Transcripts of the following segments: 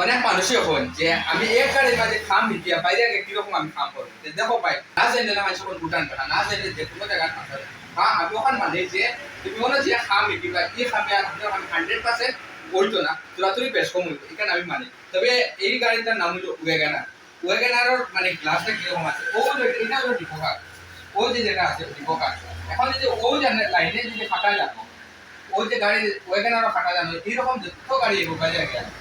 অনেক মানুষই হন যে আমি এক মাঝে খাম মিটিয়া বাইরে আগে কীরকম আমি খাম করব দেখো ভাই, না জানলে না মানুষ উঠান কাটা না জানলে যে কোনো জায়গায় খাতে হ্যাঁ আমি ওখান মানে যে তুমি মনে যে খাম মিটি বা এই খামে আর আমি হান্ড্রেড পার্সেন্ট বলতো না তোরা তুই বেশ কম হইতো এখানে আমি মানি। তবে এই গাড়িটার নাম হলো ওয়েগানার ওয়েগানারের মানে গ্লাসটা কীরকম আছে? ও এটা হলো ডিপোকার ও যে যেটা আছে ডিপোকার এখন যে ও জানে লাইনে যদি ফাটা যাব ও যে গাড়ি ওয়েগানারও ফাটা জানো এইরকম যত গাড়ি বাজারে গেছে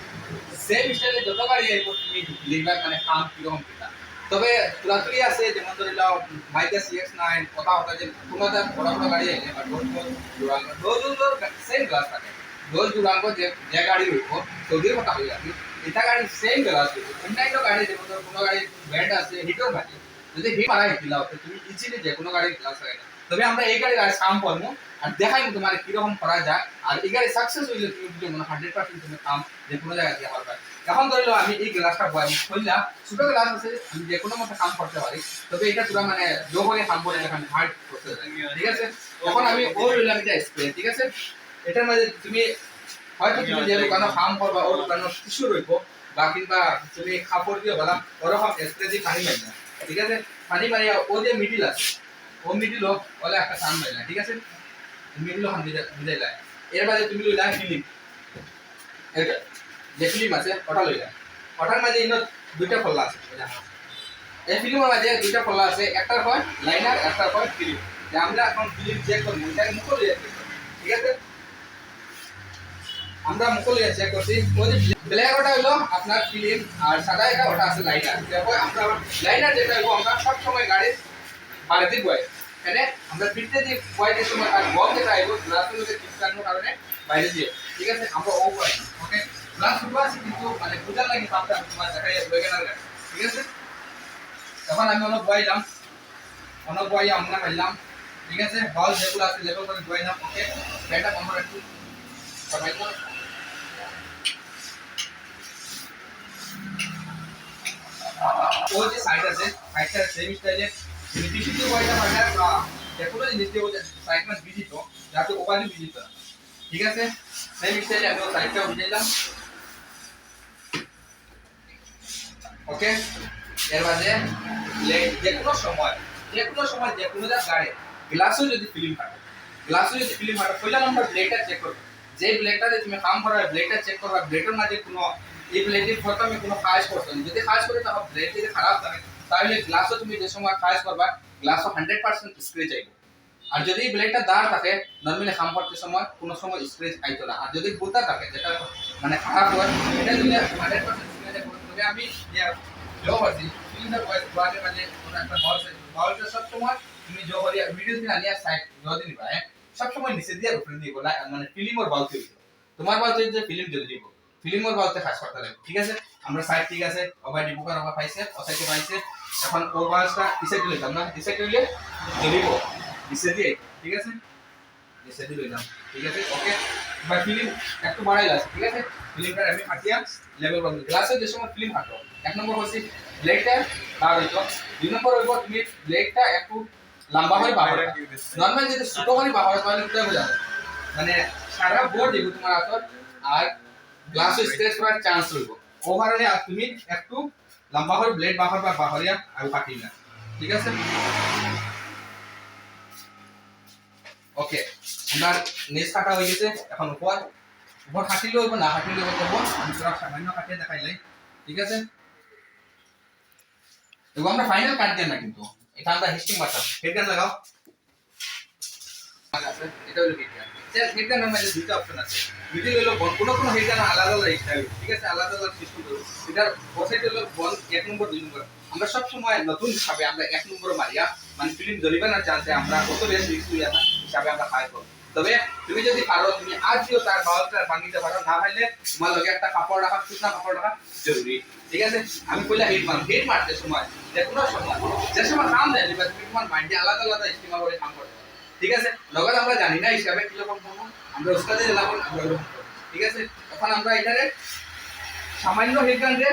সেম স্টাইলে যত গাড়ি এগো তুমি লিখবা মানে কাম কীরকম কিনা তবে তুলাতুলি আছে, যেমন ধরে নাও মাইকা সিএক্স নাইন কথা কথা যে কোনো একটা বড় বড় গাড়ি আছে, বা ডোজ ডোজ সেম গ্লাস থাকে। ডোজ দুরাঙ্গ যে যে গাড়ি হইব, সৌদির কথা হই আমি এটা গাড়ি সেম গ্লাস অন্যান্য গাড়ি, যেমন ধরো কোনো গাড়ি ব্যান্ড আছে হিটও থাকে। যদি হিট মারা দিলাও তুমি ইজিলি যে কোনো গাড়ি গ্লাস হয় না তবে আমরা এই গাড়ির আর কাম করব আর দেখাই তোমার কীরকম করা যায়। আর এই গাড়ি সাকসেস হইলে তুমি বুঝে মনে হান্ড্রেড পার্সেন্ট তুমি কাম যে কোনো জায়গায় দিয়ে পারবে এখন ধরলো আমি এই গ্লাসটা বয় খুললাম। ছোট গ্লাস আছে, আমি যে কোনো মতো কাম করতে পারি। তবে এটা পুরো মানে জোহরে কাম করে এখানে হার্ড করতে ঠিক আছে? এখন আমি ও রইলাম এটা স্প্রে ঠিক আছে? এটার মধ্যে তুমি হয়তো তুমি যে দোকানে কাম করবা, ওর দোকানে টিস্যু রইব, বা কিংবা তুমি কাপড় দিয়ে বলা ওরকম স্প্রে দিয়ে পানি মারি না ঠিক আছে? পানি মারিয়া ও যে মিডিল আছে ও মিডিল হোক ওলে একটা টান মারিলা ঠিক আছে? মিডিল ওখান বুঝাইলা এর বাদে তুমি লইলা এটা যে ফিল্ম আছে, ওটা লইলা। ওটার মাঝে ইনো দুইটা ফল্লা আছে এই ফিল্মের মাঝে দুইটা ফল্লা আছে, একটার হয় লাইনার, একটার হয় ফিল্ম। আমরা এখন ফিল্ম চেক করব এটাকে মুখে লইয়া ঠিক আছে? আমরা মুখে লইয়া চেক করছি। ব্ল্যাক ওটা হলো আপনার ফিল্ম, আর সাদা এটা ওটা আছে লাইনার। দেখো, আমরা লাইনার যেটা হলো আমরা সব সময় গাড়ির বাড়িতে বয় এখানে আমরা ফিরতে যে বয়ের সময় আর বল যেটা আইবো গ্লাসগুলোকে চিপকানোর কারণে বাইরে দিয়ে। ঠিক আছে? আমরা ও বয় ওকে? গ্লাস ফুটবল আছে কিন্তু মানে বুঝার লাগে পাপটা তোমার দেখা যায় বয়ে গেলার ঠিক আছে? তখন আমি অনেক বইলাম অনেক বই আমরা পাইলাম ঠিক আছে? বল যেগুলো আছে লেভেল করে বইলাম ওকে? এটা বন্ধ একটু সবাই তো ও যে সাইড আছে সাইডটা সেম স্টাইলে বিদেশি যে কোনো সময়, যে কোনো সময় যে কোনো গ্লাসও যদি ফিল্ম গ্লাসও যদি ফিল্ম চেক যে ব্লেডটাতে তুমি কাম করা ব্লেডটা চেক করবা ব্লেডের মাঝে কোনো, এই ব্লেডের প্রথমে কোনো খাস করতে যদি খাস করে তাহলে ব্লেড যদি খারাপ থাকে তাহলে গ্লাসও তুমি যে সময় খাস করবা গ্লাসও হান্ড্রেড পার্সেন্ট স্ক্রেচ আইব। আর যদি ব্লেডটা দাঁড় থাকে নর্মালি কাম করতে সময় কোনো সময় স্ক্রেচ আইতো না। আর যদি গোটা থাকে, যেটা মানে খারাপ হয়, এটা যদি হান্ড্রেড পার্সেন্ট স্ক্রেচ আমি জব আছি তুমি ভিডিও দিন আনিয়া সাইড যদি নিবা সব সময় নিচে দিয়ে উপরে দিব মানে ফিল্ম ওর বল তৈরি তোমার বল তৈরি ফিল্ম যদি দিব ফিল্ম ওর বলতে খাস করতে লাগবে ঠিক আছে? আমরা সাইড ঠিক আছে ওভার ডিপোকার ওভার পাইছে ও পাইছে। এখন ওর বলটা ইসে দিলাম না? ইসে দিলে জ্বলিব ইসে দিয়ে, ঠিক আছে? ইসে দিয়ে লইলাম ঠিক আছে? ওকে বা ফিল্ম একটু বাড়াই আছে, ঠিক আছে? ফিল্মটা আমি ফাটিয়া লেভেল করব গ্লাসে যে সময় ফিল্ম ফাটো এক নম্বর হচ্ছে ব্লেডটা বার হইতো। দুই নম্বর হইব তুমি ব্লেডটা একটু লম্বা হয়ে বাহার নর্মাল যদি ছোট করে বাহার তাহলে কোথায় বোঝা মানে সারা বোর্ড দিব তোমার আসর আর গ্লাস স্ক্র্যাচ করার চান্স রইব। আর তুমি একটু লম্বা করে ব্লেড বাহার বা বাহারিয়া আর কাটি না ঠিক আছে? ওকে আমার নেস কাটা হয়ে গেছে, এখন উপর। উপর কাটিলে হইব, না কাটিলে হইব আমি তোরা সামান্য কাটিয়ে দেখাইলাই ঠিক আছে? এবার আমরা ফাইনাল কাট দেন না কিন্তু। এটা আমরা হিস্টিং বাটাম হেডগান লাগাও। আছে এটা স্যার হেডগান মধ্যে দুটো অপশন আছে মিডিল হলো বল কোনো কোনো হেডগান আলাদা আলাদা স্টাইল ঠিক আছে? আলাদা আলাদা সিস্টেম করব এটার বসাইতে হলো বল এক নম্বর দুই নম্বর আমরা সব সময় নতুন হিসাবে আমরা এক নম্বর মারিয়া মানে ফিল্ম জ্বলিবার চান্সে আমরা কত বেশ রিস্ক হইয়া না, হিসাবে আমরা হাই করব। তবে তুমি যদি পারো, তুমি আজিও তার বাউলটা ভাঙিতে পারো, না পারলে তোমার লগে একটা কাপড় রাখা শুকনা কাপড় রাখা জরুরি। ঠিক আছে? আমি কইলা হিট মার হিট মারতে সময়, যে কোনো সময়, যে সময় কাম দেয় তুমি তোমার মাইন্ডে আলাদা আলাদা ইস্তেমা করে কাম করতে। ঠিক আছে? লগত আমরা জানি না হিসাবে কীরকম করব আমরা উস্তাদে করব। ঠিক আছে? এখন আমরা এটারে সামান্য হিট গান রে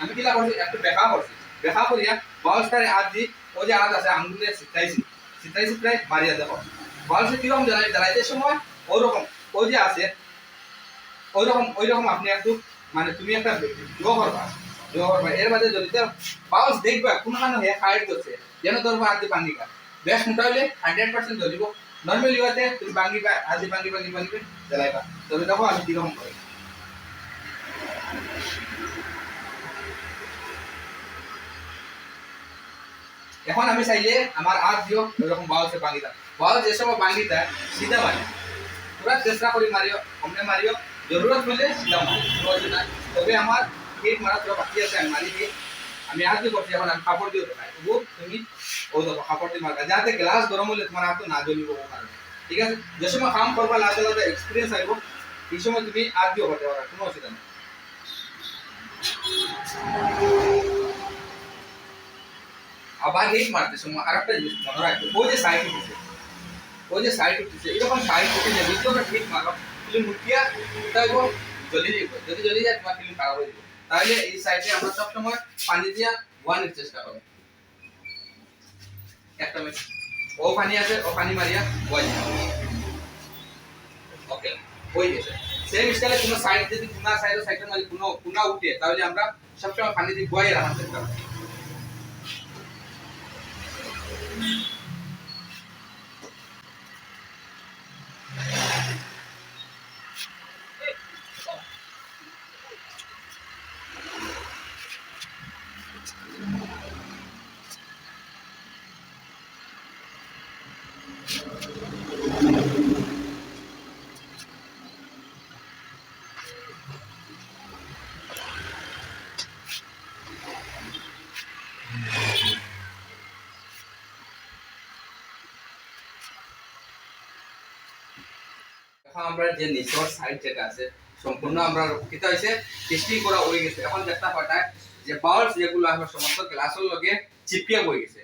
আমি কিলা করছি? একটু দেখা করছি। দেখা করিয়া বাউলটারে হাত দি, ও যে হাত আছে, আঙ্গুল দিয়ে সিটাইছি সিটাই সিটাই মারিয়া দেখো বাউলসে কীরকম জ্বালাই জ্বালাইতে সময়? ওরকম। ও যে আছে ওইরকম ওইরকম আপনি একটু মানে তুমি একটা ড্র করবা। ড্র করবা। এর মাঝে যদি বাউস দেখবা কোনখানে হে হাইট করছে যেন তোর হাতে ভাঙ্গিবা বেশ মোটা হলে হান্ড্রেড পার্সেন্ট ধরিব নর্মালি হতে তুমি ভাঙ্গিবা আজি ভাঙ্গি ভাঙ্গি ভাঙ্গি জ্বালাইবা তবে দেখো আমি কীরকম করি এখন আমি চাইলে আমার হাত দিও এরকম বাউসে ভাঙ্গিতা বাউস যে সময় ভাঙ্গিতা সিধা মানে পুরা চেষ্টা করি মারিও কমনে মারিও জরুরত হলে সিধা মারি কোনো অসুবিধা নাই। তবে আমার হিট মারা তোরা বাকি আছে আমি মারি দিয়ে আমি হাত দিয়ে করছি এখন আমি কাপড় দিয়ে দেখাই তবু তুমি ও দেখো কাপড় দিয়ে মারবা যাতে গ্লাস গরম হলে তোমার হাত না জ্বলিব ও কারণে ঠিক আছে যে সময় কাম করবা লাদা লাদা এক্সপিরিয়েন্স আইব এই সময় তুমি হাত দিয়েও করতে পারো কোনো অসুবিধা নেই আবার হিট মারতে সময় আরেকটা জিনিস মনে রাখবে ওই যে সাইড উঠেছে ওই যে সাইড উঠেছে এরকম সাইড উঠে যাবে যদি ঠিক মারো ফিল্ম উঠিয়া তাইব জ্বলি যাইব যদি জ্বলি যায় তোমার ফিল্ম খারাপ হয়ে যাবে তাহলে এই সাইডে আমরা সবসময় পানি দিয়া ওয়ানের চেষ্টা করো একটা মিনিট। ও পানি আছে, ও পানি মারিয়া ওয়ান ওকে হয়ে গেছে। সেম স্টাইলে কোনো সাইড যদি কোনা সাইডে সাইডে মানে কোনো, কোনা উঠে তাহলে আমরা সবসময় পানি দিয়ে গোয়াই রাখার চেষ্টা এখন আমরা যে নিচর সাইড যেটা আছে, সম্পূর্ণ আমরা কিতা হয়েছে টেস্টিং করা হয়ে গেছে। এখন দেখতে পাঠায় যে বাউলস যেগুলো আমরা সমস্ত গ্লাসের লগে চিপিয়ে বই গেছে।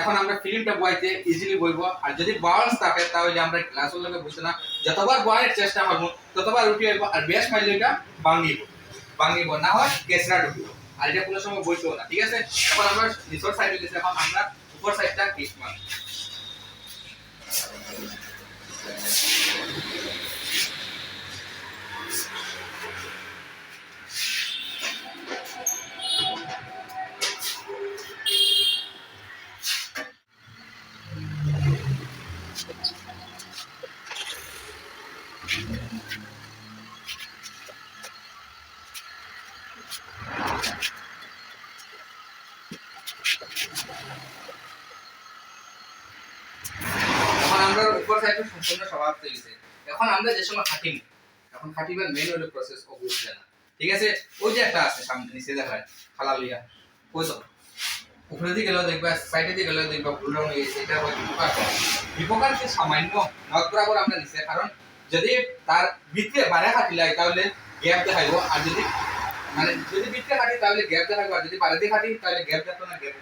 এখন আমরা ফিল্মটা বইতে ইজিলি বইব। আর যদি বাউলস থাকে, তাহলে আমরা গ্লাসের লগে বসে না। যতবার বয়ের চেষ্টা করব ততবার উঠে আসব আর বেশ মাইলে এটা ভাঙিব। ভাঙিব, না হয় কেসরা ঢুকিব। আর এটা কোনো সময় বইতেও না, ঠিক আছে? এখন আমরা নিচর সাইডে গেছে, এখন আমরা উপর সাইডটা কিস মারব। এখন আমরা যে সময় খাটিম এখন খাটিবার মেইন হলো প্রসেস ও বুঝছে না ঠিক আছে? ওই যে একটা আছে সামনে, নিচে দেখায় খালা লইয়া ওই উপরে দিকে গেলেও দেখবা সাইডে দিকে গেলেও দেখবা, ভুল হয়ে গেছে। এটা হয় বিপকার বিপকার যে সামান্য নখ বরাবর আমরা নিচে। কারণ যদি তার ভিতরে বারে খাটি লাগে তাহলে গ্যাপ দেখাইব। আর যদি মানে যদি ভিতরে খাটি তাহলে গ্যাপ দেখাইব। আর যদি বারে দিয়ে খাটি তাহলে গ্যাপ দেখো না গ্যাপ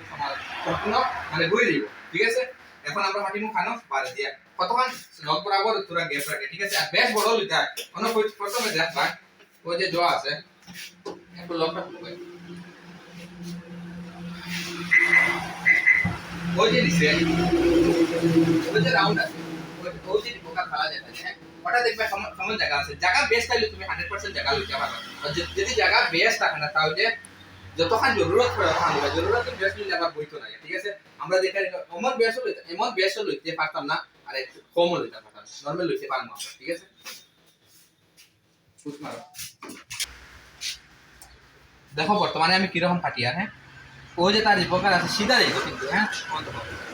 সম্পূর্ণ মানে বই দিব। ঠিক আছে? এখন আমরা মাটিমু খানো বারে দিয়া। কতক্ষণ নখ বরাবর তোরা গ্যাপ রাখে, ঠিক আছে? আর বেশ বড় লিটা কোনো প্রথমে দেখবা ওই যে জোয়া আছে, একটু লকটা খুলবে ওই যে নিচে, ওই যে রাউন্ড আছে। ওই- যে বোকা খালা যেটা হ্যাঁ? দেখবে কেমন জায়গা আছে। জায়গা বেস্ট থাকলে তুমি হান্ড্রেড পার্সেন্ট জায়গা লইতে পারবে যদি- জায়গা বেস্ট থাকে না, তাহলে যতক্ষণ জরুরত পড়ে তখন জরুরত বেস্ট লইলে আবার বইতো না ঠিক আছে? আমরা দেখা এমন বেস্ট লইতে এমন বেস্ট লইতে পারতাম না, আর একটু কমও লইতে পারতাম। নর্মাল লইতে পারব আমরা, ঠিক আছে? দেখো বর্তমানে আমি কীরকম ফাটিয়া হ্যাঁ? ওই যে তার উপকার আছে, সিধা যাইব কিন্তু হ্যাঁ?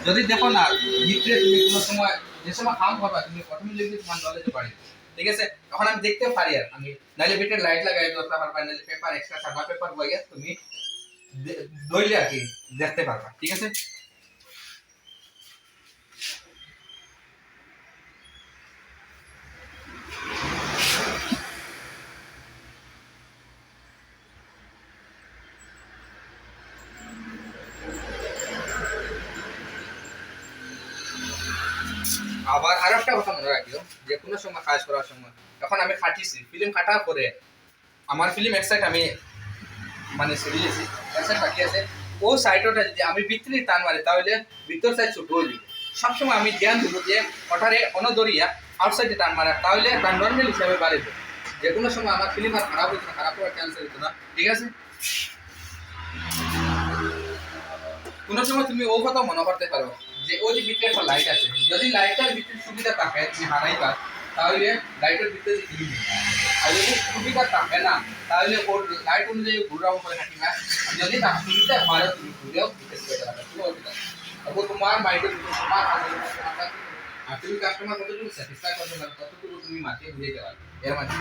যদি দেখো না ভিতরে তুমি কোনো সময়, যে সময় কাম করবা তুমি লিখলে তোমার নলেজ বাড়ে ঠিক আছে? তখন আমি দেখতে পারি আর আমি। নাইলে ভিতরে লাইট লাগাই দিতে পারবা নাইলে পেপার এক্সট্রা সাদা পেপার বইয়ে তুমি দইলে আর কি দেখতে পারবা, ঠিক আছে? আবার আরও একটা কথা মনে রাখিও, যে কোনো সময় কাজ করার সময়, যখন আমি খাটিছি ফিল্ম কাটার পরে আমার ফিল্ম এক সাইড আমি মানে সিরিয়েছি এক বাকি আছে, ও সাইডটা যদি আমি ভিতরে টান মারি, তাহলে ভিতর সাইড ছোট হয়ে যাবে। সবসময় আমি ধ্যান দেবো যে ওটারে অনদরিয়া আউটসাইডে টান মারা, তাহলে তার নর্মাল হিসাবে বাড়বে যে কোনো সময় আমার ফিল্ম আর খারাপ হতো না, খারাপ হওয়ার চান্স হতো না, ঠিক আছে? কোনো সময় তুমি ও কথা মনে করতে পারো। যে ওই যে ভিতরে একটা লাইট আছে। যদি লাইটের ভিতরে সুবিধা থাকে, তুমি হারাইবা তাহলে লাইটের ভিতরে যে ফিল্ম আর যদি সুবিধা থাকে না, তাহলে ওর লাইট অনুযায়ী ঘুরাও করে থাকি না। আর যদি তার সুবিধা হয়, তুমি ঘুরেও ভিতরে চলে যাবে। কোনো অসুবিধা নেই। তবু তোমার মাইন্ডের ভিতরে তোমার আগে আর তুমি কাস্টমার কতটুকু স্যাটিসফাই করতে পারো, ততটুকু তুমি মাটিয়ে বুঝে যাবে এর মাঝে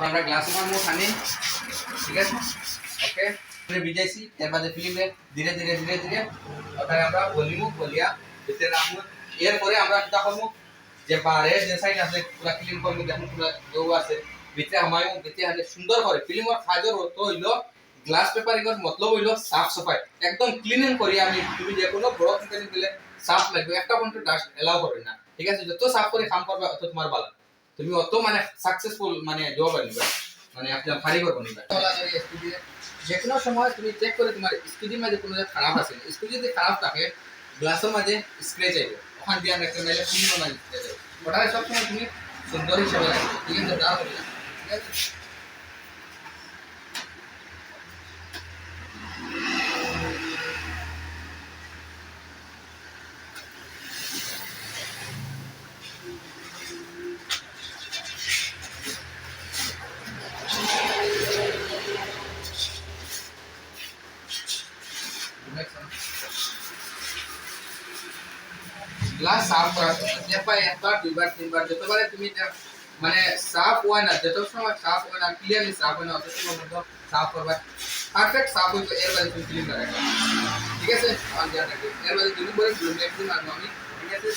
তখন আমরা গ্লাসে মারবো, খানি। ঠিক আছে? ওকে ভিজাইছি, এর বাদে ফিল্মে ধীরে ধীরে ধীরে ধীরে। ওখানে আমরা বলিমু, বলিয়া ভিতরে রাখব এরপরে আমরা কিতা যে বারে যে সাইড আছে, পুরা ক্লিন করব, দেখুন পুরা কেউ আছে। ভিতরে আমায়ও ভিতরে হাতে সুন্দর করে। ফিল্মর কাজের অর্থ হইল গ্লাস পেপারিং এর মতলব হইল সাফ সাফাই। একদম ক্লিনিং করি আমি। তুমি যে কোনো বড় কোম্পানি দিলে সাফ লাগবে। একটা পর্যন্ত ডাস্ট এলাও করবে না। ঠিক আছে? যত সাফ করে কাম করবে, অত তোমার ভালো তুমি অত মানে সাকসেসফুল মানে জব আনবে মানে আপনি ভারি করব বনবে যে কোনো সময় তুমি চেক করে তোমার স্কুটির মাঝে কোনো খারাপ আছে স্কুটি যদি খারাপ থাকে গ্লাসের মাঝে স্ক্রেচ আইবে ওখান দিয়ে একটা মেলে ক্লিন মাঝে স্ক্রেচ আইবে ওটা সবসময় তুমি সুন্দর হিসাবে রাখবে। ঠিক আছে? দাও ঠিক আছে গ্লাস সাফ করার সময় একবার একবার দুইবার তিনবার যতবারে তুমি এটা মানে সাফ হয় না যত সময় সাফ হয় না ক্লিয়ারলি সাফ হয় না অত সময় মধ্যে সাফ করবা পারফেক্ট সাফ হইতো এর বাদে তুমি ক্লিন করা ঠিক আছে আমার ধ্যান রাখবে এর বাদে দুদিন পরে ব্লু ম্যাক্সিম আনব আমি ঠিক আছে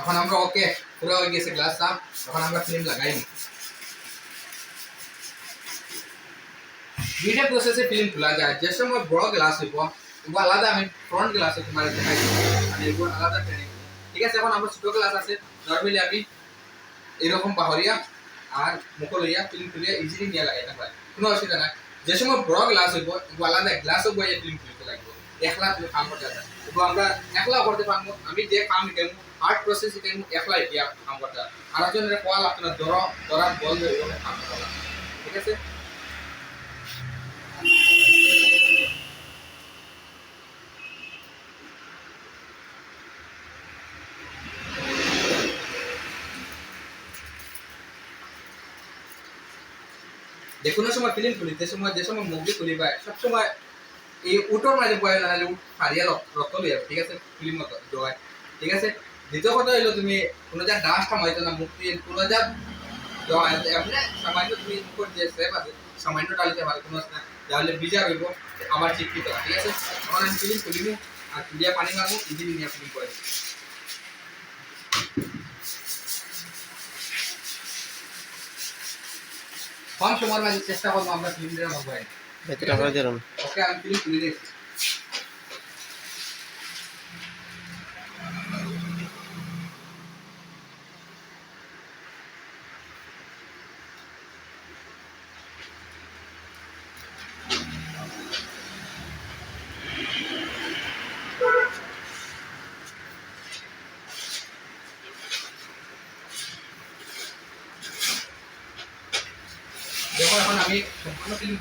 এখন আমরা ওকে পুরো হয়ে গেছে গ্লাস সাফ এখন আমরা ফিল্ম লাগাই দুইটা প্রসেসে ফিল্ম খোলা যায়। যে সময় বড় গ্লাস হইব এগুলো আলাদা আমি ফ্রন্ট গ্লাসে তোমার দেখাই মানে এগুলো আলাদা ট্রেনিং ঠিক আছে, এখন আমরা ছোট গ্লাস আছে নর্মালি আমি এরকম পাহরিয়া আর মুখ ফিল্ম খুলিয়া ইজিলি নিয়ে লাগাইতে পারি কোনো অসুবিধা নাই। যে সময় বড় গ্লাস হইব এগুলো আলাদা গ্লাসও বইয়ে ফিল্ম খুলতে লাগবে। একলা তুমি কাম করতে পারবে এগুলো আমরা একলা করতে পারব। আমি যে কাম শিখাইমু আর্ট প্রসেস শিখাইমু একলা এতিয়া কাম করতে আর একজনের কোয়া লাগতো না ধর ধরার বল ধরিব কাম করা ঠিক আছে? যে কোনো সময় ফিল্ম খুলি যে সময় যে সময় মুভি খুলিবা সব সময় এই উটোর মাঝে বয়ে না হারিয়া রক্ত লইয়া ঠিক আছে? ফিল্ম মতো ঠিক আছে? দ্বিতীয় কথা হইল তুমি কোনো যা ডান্স থামাইতো না মুক্তি কোনো যা এমনি সামান্য তুমি মুখর যে সেপ আছে সামান্য ডালিতে পারে কোনো না তাহলে বিজা হইব আমার শিক্ষিত ঠিক আছে? তখন আমি ফিল্ম খুলিমু আর তুলিয়া পানি মারবো নিয়ে ফিল্ম করে কম সময়ের মাঝে চেষ্টা করব আমরা ফিল্ম দিয়ে ভাবো ভেতরে আমরা যেরকম ওকে আমি ফিল্ম খুলে দিয়েছি দেখো এখন আমি সম্পূর্ণ ফিল্ম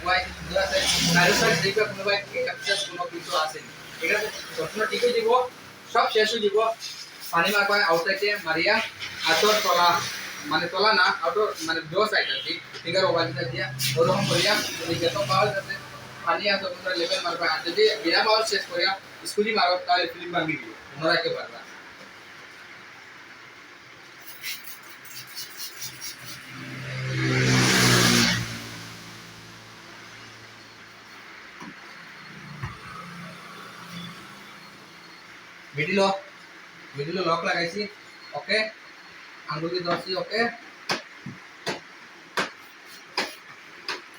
বয় সুন্দর আছে চারো সাইড দেখবে কোনো ভাই ক্যাপচার কোনো কিছু আছে ঠিক আছে সম্পূর্ণ ঠিক হয়ে যাব সব শেষ হয়ে যাব পানি মারবা আউটসাইডে মারিয়া আউটর তলা মানে তলা না আউটর মানে দো সাইড আছে ফিঙ্গার ওভার দিয়া ওরকম করিয়া তুমি যত পাওয়ার আছে পানি আছে তোমরা লেভেল মারবা আর যদি বিনা পাওয়ার শেষ করে স্কুটি মারো তাহলে ফিল্ম ভাঙি দিবে তোমরা কে পারবা মিডিল মিডিল লক লাগাইছি। ওকে আঙ্গুল দিয়ে ধরছি ওকে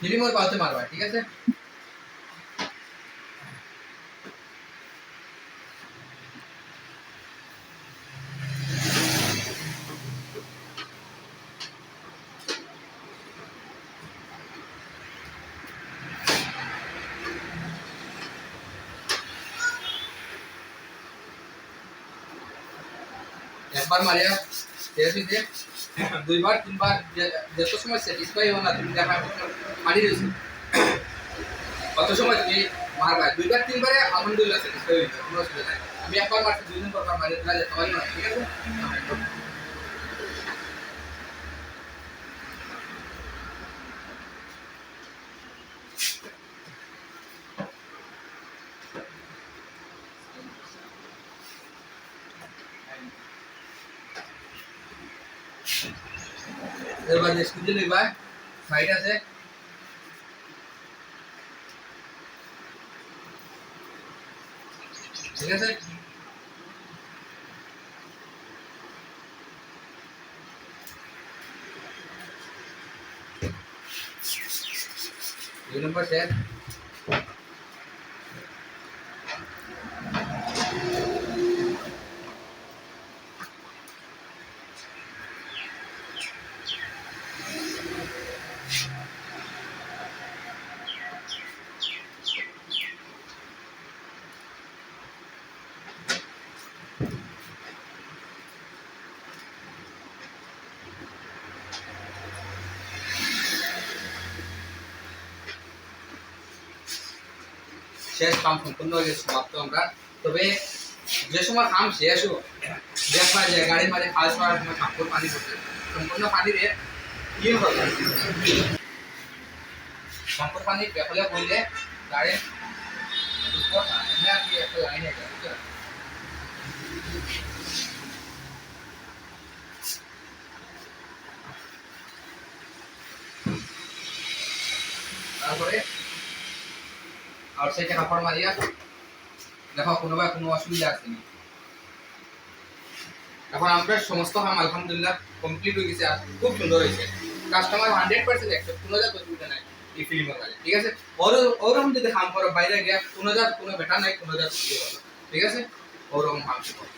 ফিলিমর পালতে মারবা ঠিক আছে? একবার মারিয়া শেষ হইতে দুইবার তিনবার যে- যত সময় স্যাটিসফাই হো না তুমি দেখা পানি রয়েছে কত সময় তুমি মারবা দুইবার তিনবারে আলহামদুলিল্লাহ স্যাটিসফাই হয়েছে কোনো অসুবিধা নাই আমি একবার মারছি দুই দিন পর পর মারি দিলা যেতে পারি না ঠিক আছে এবার যে স্কুটি লইবা সাইড আছে ঠিক আছে দুই নম্বর সেট শেষ কাম সম্পূর্ণ হয়ে গেছে সমাপ্ত আমরা। তবে যে সময় কাম শেষ হোক দেখা যায় গাড়ির মাঝে খাস হওয়ার সময় কাপড় পানি পড়ছে সম্পূর্ণ পানিরে ইয়ে হবে সম্পূর্ণ পানি বেফলে বললে গাড়ির উপর লাইন আউটসাইডে কাপড় মারিয়া দেখো কোনোবা কোনো অসুবিধা আছে না। এখন আমরা সমস্ত কাম আলহামদুলিল্লাহ কমপ্লিট হয়ে গেছে। আর খুব সুন্দর হয়েছে। কাস্টমার হান্ড্রেড পার্সেন্ট একসেপ্ট কোনো যা অসুবিধা নাই এই ফিল্মের কাজে, ঠিক আছে? ওর ওরকম যদি কাম করো, বাইরে গিয়া কোনো জাত কোনো বেটা নাই, কোনো জাত ইয়ে ঠিক আছে? ওরকম কাম করো।